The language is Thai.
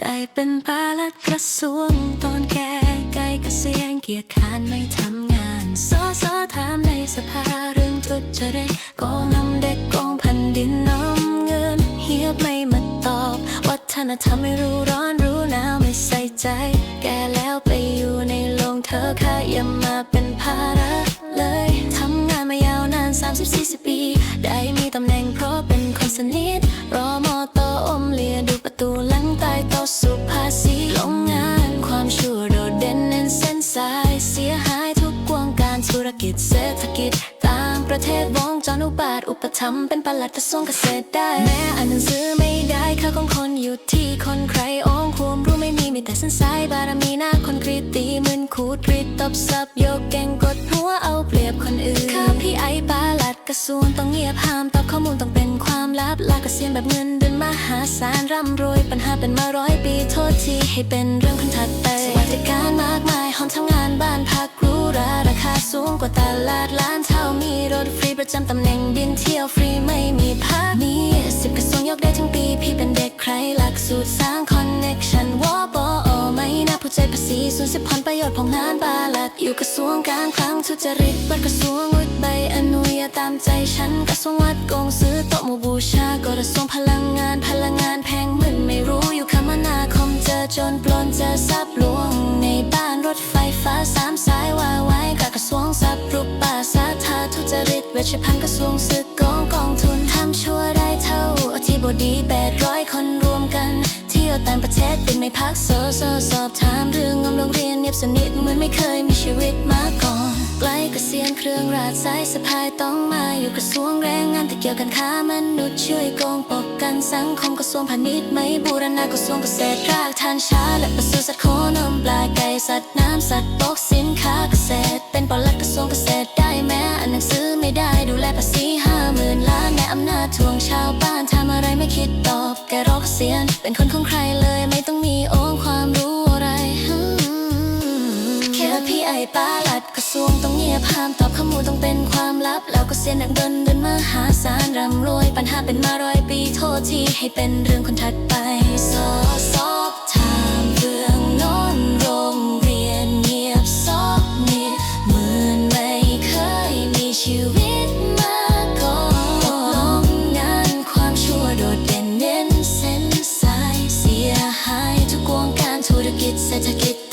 ได้เป็นปลัดกระทรวงตอนแก่ใกล้เกษียณเกียรติขานไม่ทำงานสอสอถามในสภาเรื่องทุจริตโกงนำเด็กโกงแผ่นดินน้ำเงิน เฮียบไม่มาตอบ วัฒนธรรมไม่รู้ร้อนรู้หนาวไม่ใส่ใจ แกแล้วไปอยู่ในโรงเธอค่ะอย่ามาเป็นภาระเลยทำงานมายาวนาน 30-40 ปี ได้มีตำแหน่งเพราะเป็นคนสนิทรอมอตอ ส้ายเสียหายทุกวงการธุรกิจเศรษฐกิจต่างประเทศวงจรอุบาทอุปถัมเป็นปลัดกระทรวงเกษตรได้ แม้อ่านหนังสือไม่ได้ค่าของคนอยู่ที่คนใครองค์ความรู้ไม่มีมีแต่ส้นสายบารมีหน้าคนกรีดตีมึนขูดกรีดตบซับยกแกงกดหัวเอาเปรียบคนอื่นข้าพี่ไอ้ปาลัดกระทรวงต้องเงียบห้ามตอบข้อมูลต้องเป็นความลับลากเกษียณแบบเงินเดือนมหาศาลร่ำรวยปัญหาเป็นมาร้อยปีโทษทีให้เป็นเรื่องคนถัดไป สูงกว่าตลาดล้านเท่ามีรถฟรีประจำตำแหน่งบินเที่ยวฟรีไม่มีพักมีสิบกระทรวงยกได้ทั้งปี พี่เป็นเด็กใครหลักสูตรสร้างคอนเน็กชันวอบอไม่นับผู้ใจภาษีสูญเสียผลประโยชน์ของงานบาลัด อยู่กระทรวงการคลังทุจริตบัตรกระทรวงวุฒิใบอนุญาตตามใจฉันกระทรวงวัดโกงซื้อโต๊ะหมู่บูชากระทรวงพลังงานพลังงานแพงมึนไม่รู้อยู่คมนาคมเจอจรปล้นเจอทรัพย์หลวงในบ้านรถไฟฟ้าสามสายวาไว วงทรัพย์รูปป่าสาธาทุจริตเวชพันธ์กระทรวงศึกโกงกองทุนทำชั่วได้เท่าอธิบดีแปดร้อยคนรวมกัน เที่ยวต่างประเทศเป็นไม่พักโซโซสอบถามเรื่องงินโรงเรียนเงียบสนิทเหมือนไม่เคยมีชีวิตมาก่อนใกล้เกษียณเครื่องราชสายสะพายต้องมาอยู่กระทรวงแรงงานที่เกี่ยวกันค้ามนุษย์ช่วยโกงปกกันสังคมกระทรวงพาณิชย์ไม่บูรณากระทรวงเกษตรรากทานช้าและปศุสัตว์โคนมปลาไก่สัตว์น้ำสัตว์บกสินค้าเกษตร วงชาวบ้านทำอะไรไม่คิดตอบแกรอเสียน เป็นคนของใครเลยไม่ต้องมีองค์ความรู้อะไรแค่พี่ไอ้ปาลัดกระทรวงต้องเงียบห้ามตอบข้อมูลต้องเป็นความลับ แล้วก็เสียนักเดินเดินมาหาสารร่ำรวย ปัญหาเป็นมารอยปีโทษทีให้เป็นเรื่องคนถัดไป เด่นเน้น